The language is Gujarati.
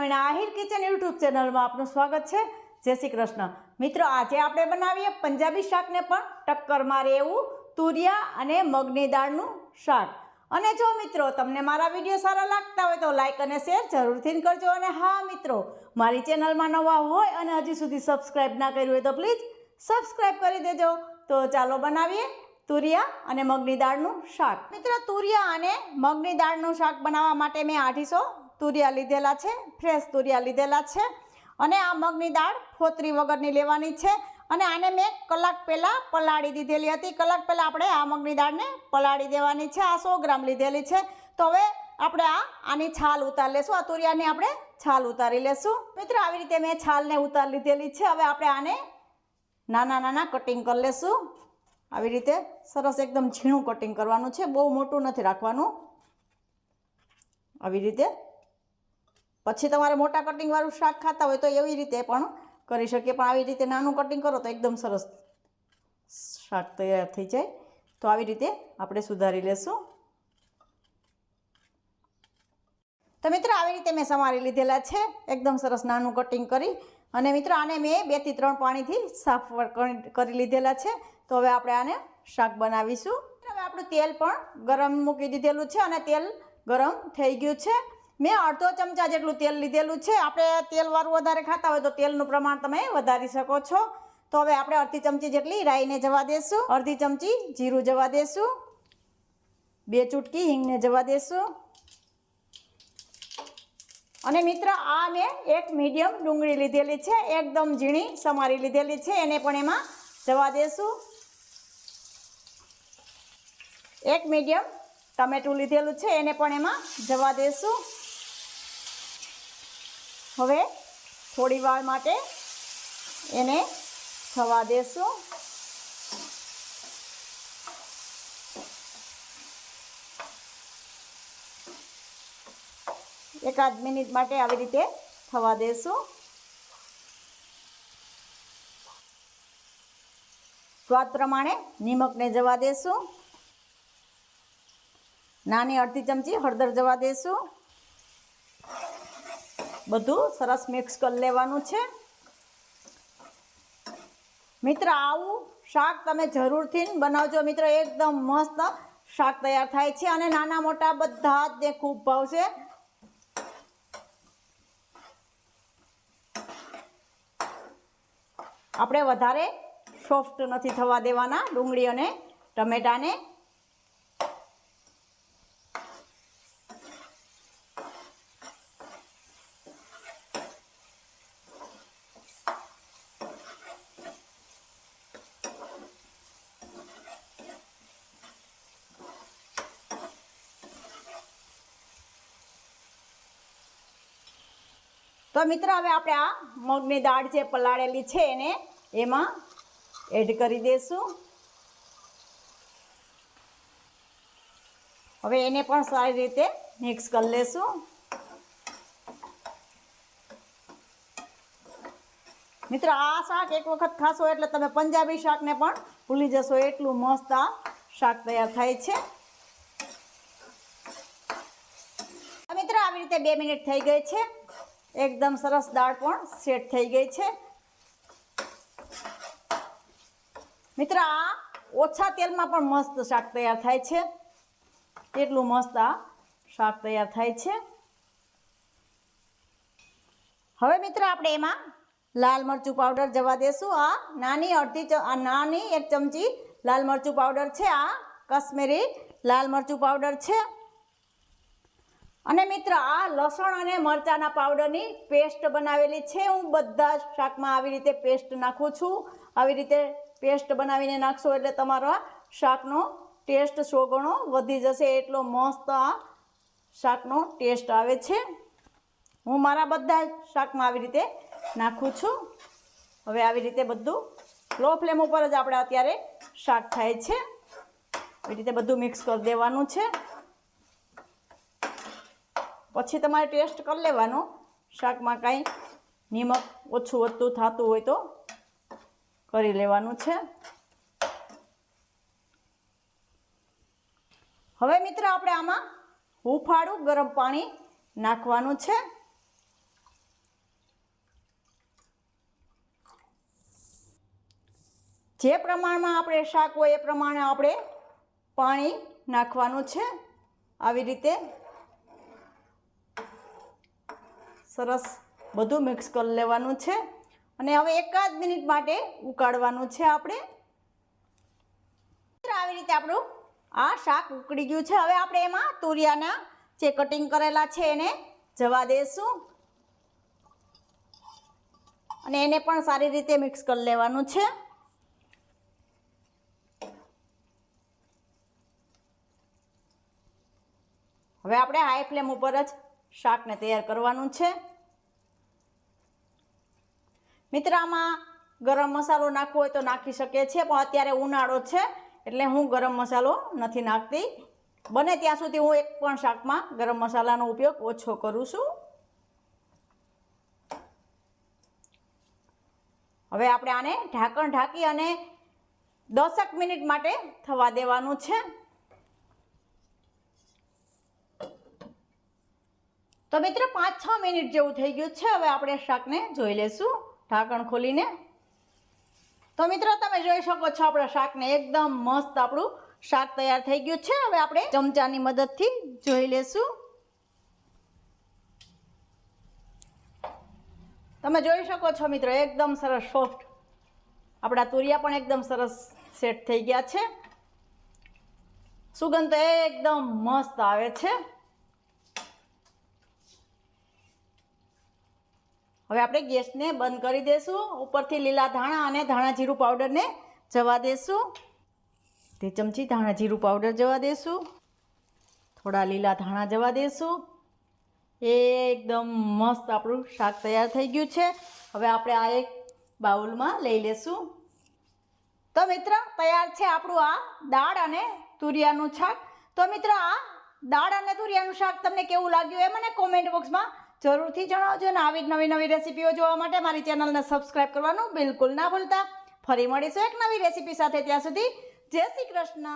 પ્રવીણ આહિર કિચન યુટ્યુબ ચેનલમાં આપનું સ્વાગત છે. જય શ્રી કૃષ્ણ. મિત્રો, આજે આપણે બનાવીએ પંજાબી શાકને પણ ટક્કર મારે એવું તુરિયા અને મગની દાળનું શાક. અને જો મિત્રો, તમને મારા વીડિયો સારા લાગતા હોય તો લાઇક અને શેર જરૂરથી કરજો. અને હા, મિત્રો, મારી ચેનલમાં નવા હોય અને હજી સુધી સબસ્ક્રાઈબ ના કર્યું હોય તો પ્લીઝ સબસ્ક્રાઈબ કરી દેજો. તો ચાલો બનાવીએ તુરિયા અને મગની દાળનું શાક. મિત્રો, તુરિયા અને મગની દાળનું શાક બનાવવા માટે મેં અઢીસો તુરિયા લીધેલા છે ફ્રેશ તુરિયા લીધેલા છે અને આ મગની દાળ ફોતરી વગરની લેવાની છે અને આને મેં કલાક પહેલાં પલાળી દીધેલી હતી. કલાક પહેલાં આપણે આ મગની દાળને પલાળી દેવાની છે. આ સો ગ્રામ લીધેલી છે. તો હવે આપણે આ આની છાલ ઉતારી લેશું. આ તુરિયાની આપણે છાલ ઉતારી લેશું. મિત્રો, આવી રીતે મેં છાલને ઉતારી લીધેલી છે. હવે આપણે આને નાના નાના કટિંગ કરી લેશું. આવી રીતે સરસ એકદમ ઝીણું કટિંગ કરવાનું છે. બહુ મોટું નથી રાખવાનું. આવી રીતે પછી તમારે મોટા કટિંગવાળું શાક ખાતા હોય તો એવી રીતે પણ કરી શકીએ. પણ આવી રીતે નાનું કટિંગ કરો તો એકદમ સરસ શાક તૈયાર થઈ જાય. તો આવી રીતે આપણે સુધારી લેશું. તો મિત્રો, આવી રીતે મેં સમારી લીધેલા છે. એકદમ સરસ નાનું કટિંગ કરી. અને મિત્રો, આને મેં બેથી ત્રણ પાણીથી સાફ કરી લીધેલા છે. તો હવે આપણે આને શાક બનાવીશું. હવે આપણું તેલ પણ ગરમ મૂકી દીધેલું છે અને તેલ ગરમ થઈ ગયું છે. મેં અડધો ચમચા જેટલું તેલ લીધેલું છે. આપણે તેલવાળું વધારે ખાતા હોય તો તેલનું પ્રમાણ તમે વધારી શકો છો. તો હવે આપણે અડધી ચમચી જેટલી રાઈને જવા દેશું. અડધી ચમચી જીરું જવા દેશું. બે ચૂટકી હિંગને જવા દેશું. અને મિત્ર, આ મેં એક મીડિયમ ડુંગળી લીધેલી છે. એકદમ ઝીણી સમારી લીધેલી છે. એને પણ એમાં જવા દેશું. એક મીડિયમ ટમેટું લીધેલું છે. એને પણ એમાં જવા દેશું. હવે થોડી વાર માટે એને થવા દેશું. એકાદ મિનિટ માટે આવી રીતે થવા દેશું. સ્વાદ પ્રમાણે નિમકને જવા દેશું. નાની અડધી ચમચી હળદર જવા દેશું. બધું સરસ મિક્સ કરી લેવાનું છે. મિત્ર, આવું શાક તમે જરૂરથી બનાવજો. મિત્ર, એકદમ મસ્ત શાક તૈયાર થાય છે અને નાના મોટા બધા જ તે ખૂબ ભાવશે આપણે વધારે સોફ્ટ નથી થવા દેવાના ડુંગળી અને ટમેટાને. તો મિત્ર, હવે આપણે આ મગની દાળ જે પલાળેલી છે એને એમાં એડ કરી દઈશું હવે એને પણ સારી રીતે મિક્સ કરી લેશું. મિત્ર, આ શાક એક વખત ખાશો એટલે તમે પંજાબી શાકને પણ ભૂલી જશો. એટલું મસ્ત આ શાક તૈયાર થાય છે. મિત્ર, આવી રીતે બે મિનિટ થઈ ગઈ છે. એકદમ સરસ દાળ પણ સેટ થઈ ગઈ છે. મિત્ર, આ ઓછા તેલમાં પણ મસ્ત શાક તૈયાર થાય છે. એટલું મસ્ત આ શાક તૈયાર થાય છે. હવે મિત્ર, આપણે એમાં લાલ મરચું પાવડર જવા દેશું. આ નાની અડધી આ નાની એક ચમચી લાલ મરચું પાવડર છે. આ કાશ્મીરી લાલ મરચું પાવડર છે. અને મિત્ર, આ લસણ અને મરચાંના પાવડરની પેસ્ટ બનાવેલી છે. હું બધા શાકમાં આવી રીતે પેસ્ટ નાખું છું. આવી રીતે પેસ્ટ બનાવીને નાખશો એટલે તમારા શાકનો ટેસ્ટ સો ગણો વધી જશે. એટલો મસ્ત આ શાકનો ટેસ્ટ આવે છે. હું મારા બધા શાકમાં આવી રીતે નાખું છું. હવે આવી રીતે બધું લો ફ્લેમ ઉપર જ આપણે અત્યારે શાક થાય છે. આવી રીતે બધું મિક્સ કરી દેવાનું છે. પછી તમારે ટેસ્ટ કરી લેવાનો. શાકમાં કાંઈ નિમક ઓછું વધતું થતું હોય તો કરી લેવાનું છે. હવે મિત્ર આપણે આમાં હુંફાળું ગરમ પાણી નાખવાનું છે. જે પ્રમાણમાં આપણે શાક હોય એ પ્રમાણે આપણે પાણી નાખવાનું છે. આવી રીતે સરસ બધું મિક્સ કરી લેવાનું છે. અને હવે એકાદ મિનિટ માટે ઉકાળવાનું છે આપણે. આવી રીતે આપણું આ શાક ઉકળી ગયું છે. હવે આપણે એમાં તુરિયાના જે કટિંગ કરેલા છે એને જવા દઈશું અને એને પણ સારી રીતે મિક્સ કરી લેવાનું છે. હવે આપણે હાઈ ફ્લેમ ઉપર જ શાકને તૈયાર કરવાનું છે. મિત્રામાં ગરમ મસાલો નાખવો હોય તો નાખી શકે છે, પણ અત્યારે ઉનાળો છે, એટલે હું ગરમ મસાલો નથી નાખતી. બને ત્યાં સુધી હું એક પણ શાકમાં ગરમ મસાલાનો ઉપયોગ ઓછો કરું છું. હવે આપણે આને ઢાંકણ ઢાંકી અને દસેક મિનિટ માટે થવા દેવાનું છે. તો મિત્રો પાંચ છ મિનિટ જેવું થઈ ગયું છે. હવે આપણે શાકને જોઈ લેશું ઢાંકણ ખોલીને. તો મિત્રો, તમે જોઈ શકો છો આપણા શાકને એકદમ મસ્ત આપણું શાક તૈયાર થઈ ગયું છે. હવે આપણે ચમચાની મદદથી જોઈ લેશું તમે જોઈ શકો છો મિત્રો, એકદમ સરસ સોફ્ટ. આપણા તુરિયા પણ એકદમ સરસ સેટ થઈ ગયા છે. સુગંધ એકદમ મસ્ત આવે છે. હવે આપણે ગેસને બંધ કરી દઈશું ઉપરથી લીલા ધાણા અને ધાણા જીરું પાવડરને જવા દઈશું તે ચમચી ધાણા જીરું પાવડર જવા દઈશું થોડા લીલા ધાણા જવા દઈશું એકદમ મસ્ત આપણું શાક તૈયાર થઈ ગયું છે. હવે આપણે આ એક બાઉલમાં લઈ લેશું. તો મિત્ર, તૈયાર છે આપણું આ દાળ અને તુરિયાનું શાક. તો મિત્ર, આ દાળ અને તુરિયાનું શાક તમને કેવું લાગ્યું એ મને કોમેન્ટ બોક્સમાં જરૂરથી જણાવજો અને આવી નવી નવી રેસીપીઓ જોવા માટે મારી ચેનલને સબસ્ક્રાઈબ કરવાનું બિલકુલ ના ભૂલતા. ફરી મળીશું એક નવી રેસીપી સાથે ત્યાં સુધી. જય શ્રી કૃષ્ણ.